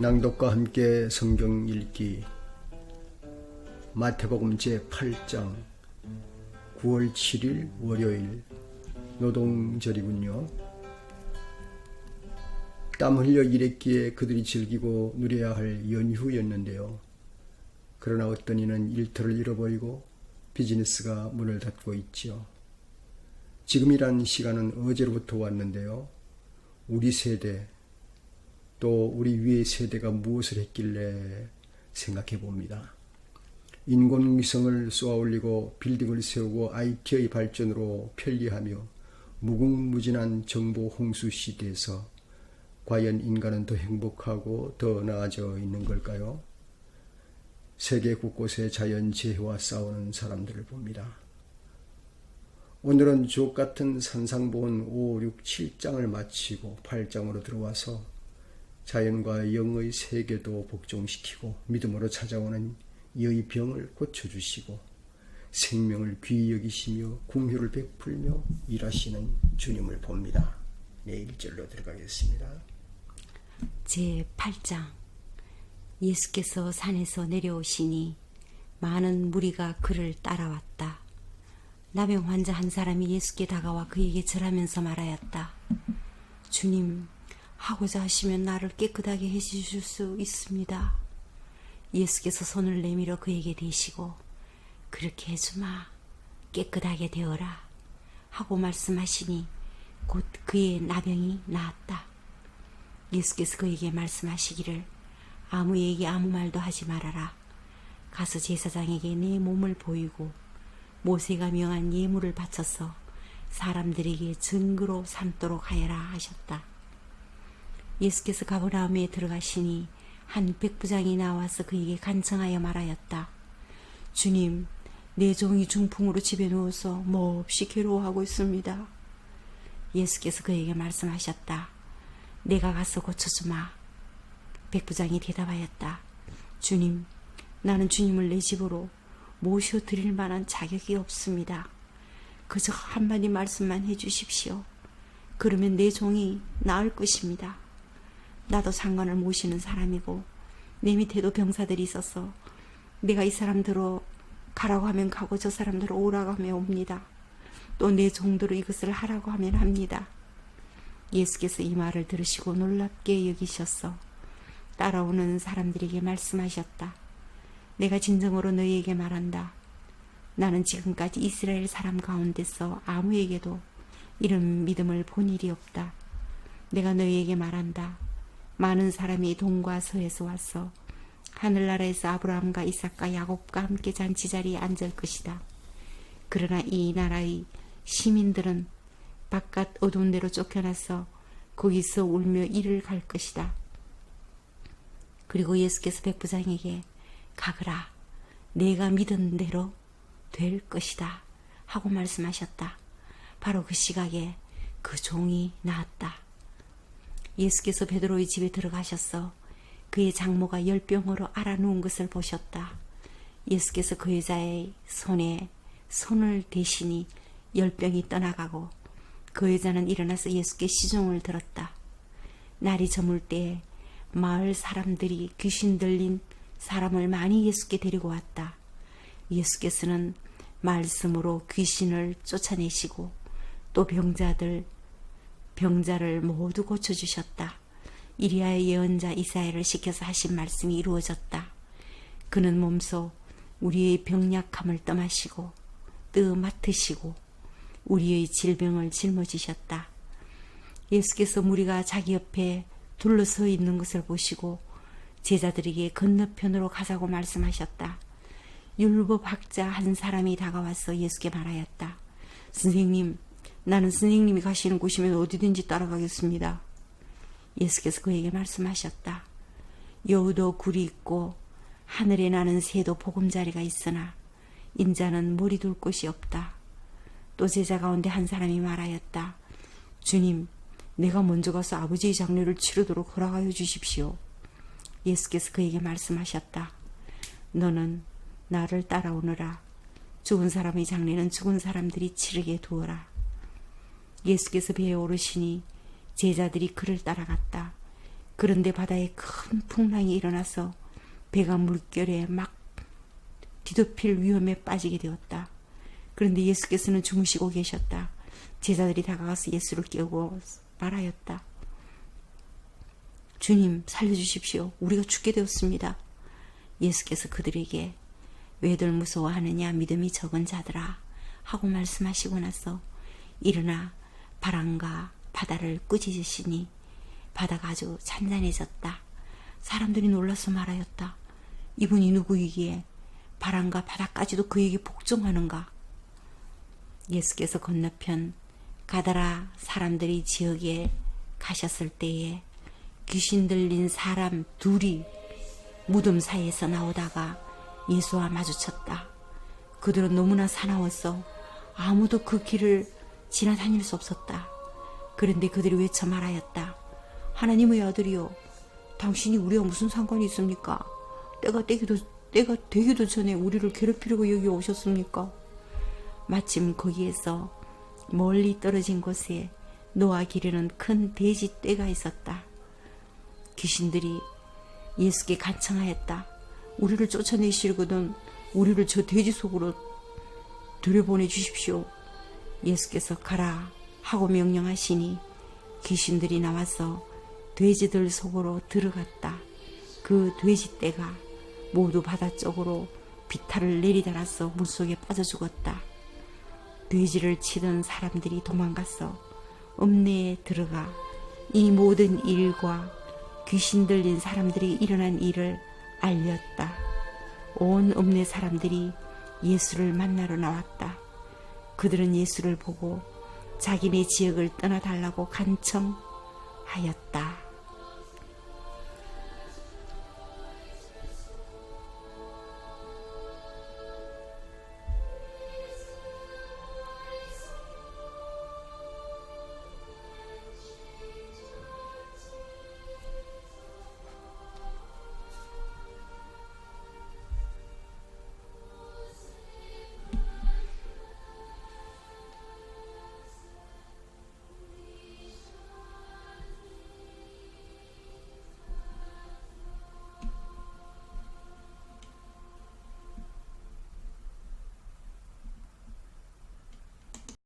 낭독과 함께 성경 읽기 마태복음 제8장 9월 7일 월요일 노동절이군요. 땀 흘려 일했기에 그들이 즐기고 누려야 할 연휴였는데요. 그러나 어떤 이는 일터를 잃어버리고 비즈니스가 문을 닫고 있지요. 지금이란 시간은 어제로부터 왔는데요. 우리 세대, 또 우리 위의 세대가 무엇을 했길래 생각해 봅니다. 인공위성을 쏘아 올리고 빌딩을 세우고 IT의 발전으로 편리하며 무궁무진한 정보 홍수 시대에서 과연 인간은 더 행복하고 더 나아져 있는 걸까요? 세계 곳곳에 자연재해와 싸우는 사람들을 봅니다. 오늘은 주옥 같은 산상보원 5, 6, 7장을 마치고 8장으로 들어와서 자연과 영의 세계도 복종시키고 믿음으로 찾아오는 이의 병을 고쳐주시고 생명을 귀히 여기시며 궁효를 베풀며 일하시는 주님을 봅니다. 네, 1절로 들어가겠습니다. 제 8장 예수께서 산에서 내려오시니 많은 무리가 그를 따라왔다. 나병 환자 한 사람이 예수께 다가와 그에게 절하면서 말하였다. 주님, 하고자 하시면 나를 깨끗하게 해주실 수 있습니다. 예수께서 손을 내밀어 그에게 대시고 그렇게 해주마 깨끗하게 되어라 하고 말씀하시니 곧 그의 나병이 나았다. 예수께서 그에게 말씀하시기를 아무에게 아무 말도 하지 말아라. 가서 제사장에게 내 몸을 보이고 모세가 명한 예물을 바쳐서 사람들에게 증거로 삼도록 하여라 하셨다. 예수께서 가버나움에 들어가시니 한 백부장이 나와서 그에게 간청하여 말하였다. 주님, 내 종이 중풍으로 집에 누워서 몹시 괴로워하고 있습니다. 예수께서 그에게 말씀하셨다. 내가 가서 고쳐주마. 백부장이 대답하였다. 주님, 나는 주님을 내 집으로 모셔 드릴 만한 자격이 없습니다. 그저 한마디 말씀만 해 주십시오. 그러면 내 종이 나을 것입니다. 나도 상관을 모시는 사람이고 내 밑에도 병사들이 있어서 내가 이 사람들로 가라고 하면 가고 저 사람들로 오라고 하면 옵니다. 또내 종들로 이것을 하라고 하면 합니다. 예수께서 이 말을 들으시고 놀랍게 여기셨어 따라오는 사람들에게 말씀하셨다. 내가 진정으로 너희에게 말한다. 나는 지금까지 이스라엘 사람 가운데서 아무에게도 이런 믿음을 본 일이 없다. 내가 너희에게 말한다. 많은 사람이 동과 서에서 와서 하늘나라에서 아브라함과 이삭과 야곱과 함께 잔치 자리에 앉을 것이다. 그러나 이 나라의 시민들은 바깥 어두운 데로 쫓겨나서 거기서 울며 이를 갈 것이다. 그리고 예수께서 백부장에게 가거라. 내가 믿은 대로 될 것이다. 하고 말씀하셨다. 바로 그 시각에 그 종이 나왔다. 예수께서 베드로의 집에 들어가셔서 그의 장모가 열병으로 알아누운 것을 보셨다. 예수께서 그 여자의 손에 손을 대시니 열병이 떠나가고 그 여자는 일어나서 예수께 시종을 들었다. 날이 저물 때 마을 사람들이 귀신 들린 사람을 많이 예수께 데리고 왔다. 예수께서는 말씀으로 귀신을 쫓아내시고 또 병자들 병자를 모두 고쳐주셨다. 이리하여 예언자 이사야를 시켜서 하신 말씀이 이루어졌다. 그는 몸소 우리의 병약함을 떠마시고 뜨 맡으시고 우리의 질병을 짊어지셨다. 예수께서 무리가 자기 옆에 둘러서 있는 것을 보시고 제자들에게 건너편으로 가자고 말씀하셨다. 율법학자 한 사람이 다가와서 예수께 말하였다. 선생님, 나는 선생님이 가시는 곳이면 어디든지 따라가겠습니다. 예수께서 그에게 말씀하셨다. 여우도 굴이 있고 하늘에 나는 새도 보금자리가 있으나 인자는 머리 둘 곳이 없다. 또 제자 가운데 한 사람이 말하였다. 주님, 내가 먼저 가서 아버지의 장례를 치르도록 허락하여 주십시오. 예수께서 그에게 말씀하셨다. 너는 나를 따라오너라. 죽은 사람의 장례는 죽은 사람들이 치르게 두어라. 예수께서 배에 오르시니 제자들이 그를 따라갔다. 그런데 바다에 큰 풍랑이 일어나서 배가 물결에 막 뒤덮일 위험에 빠지게 되었다. 그런데 예수께서는 주무시고 계셨다. 제자들이 다가가서 예수를 깨우고 말하였다. 주님, 살려주십시오. 우리가 죽게 되었습니다. 예수께서 그들에게 왜들 무서워하느냐 믿음이 적은 자들아 하고 말씀하시고 나서 일어나 바람과 바다를 꾸짖으시니 바다가 아주 잔잔해졌다. 사람들이 놀라서 말하였다. 이분이 누구이기에 바람과 바다까지도 그에게 복종하는가? 예수께서 건너편 가다라 사람들이 지역에 가셨을 때에 귀신 들린 사람 둘이 무덤 사이에서 나오다가 예수와 마주쳤다. 그들은 너무나 사나웠어 아무도 그 길을 지나다닐 수 없었다. 그런데 그들이 외쳐 말하였다. 하나님의 아들이요. 당신이 우리와 무슨 상관이 있습니까? 때가 되기도, 때가 되기도 전에 우리를 괴롭히려고 여기 오셨습니까? 마침 거기에서 멀리 떨어진 곳에 노아 기르는 큰 돼지 떼가 있었다. 귀신들이 예수께 간청하였다. 우리를 쫓아내시려거든 우리를 저 돼지 속으로 들여보내 주십시오. 예수께서 가라 하고 명령하시니 귀신들이 나와서 돼지들 속으로 들어갔다. 그 돼지 떼가 모두 바다 쪽으로 비탈을 내리달아서 물속에 빠져 죽었다. 돼지를 치던 사람들이 도망갔어 읍내에 들어가 이 모든 일과 귀신 들린 사람들이 일어난 일을 알렸다. 온 읍내 사람들이 예수를 만나러 나왔다. 그들은 예수를 보고 자기네 지역을 떠나달라고 간청하였다.